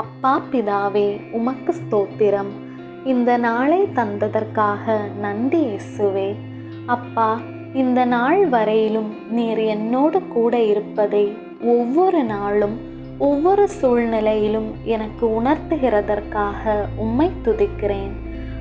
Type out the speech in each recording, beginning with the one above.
அப்பா பிதாவே உமக்கு ஸ்தோத்திரம். இந்த நாளை தந்ததற்காக நன்றி இயேசுவே. அப்பா இந்த நாள் வரையிலும் நீர் என்னோடு கூட இருப்பதை ஒவ்வொரு நாளும் ஒவ்வொரு சூழ்நிலையிலும் எனக்கு உணர்த்துகிறதற்காக உம்மை துதிக்கிறேன்.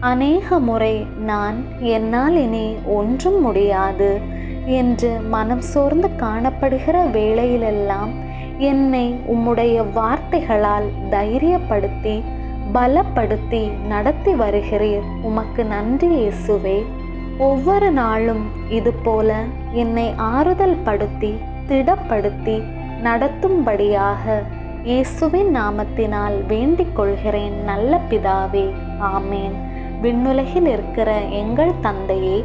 அநேக முறை நான் என்னால் இனி ஒன்றும் முடியாது. என்று மனம் சோர்ந்து காணப்படுகிற வேளையிலெல்லாம் என்னை உம்முடைய வார்த்தைகளால் தைரியப்படுத்தி பலப்படுத்தி நடத்தி வருகிறீர். உமக்கு நன்றி இயேசுவே. ஒவ்வொரு நாளும் இதுபோல என்னை ஆறுதல் படுத்தி திடப்படுத்தி நடத்தும்படியாக இயேசுவின் நாமத்தினால் வேண்டிக் கொள்கிறேன் நல்ல பிதாவே. ஆமேன். விண்ணுலகில் இருக்கிற எங்கள் தந்தையே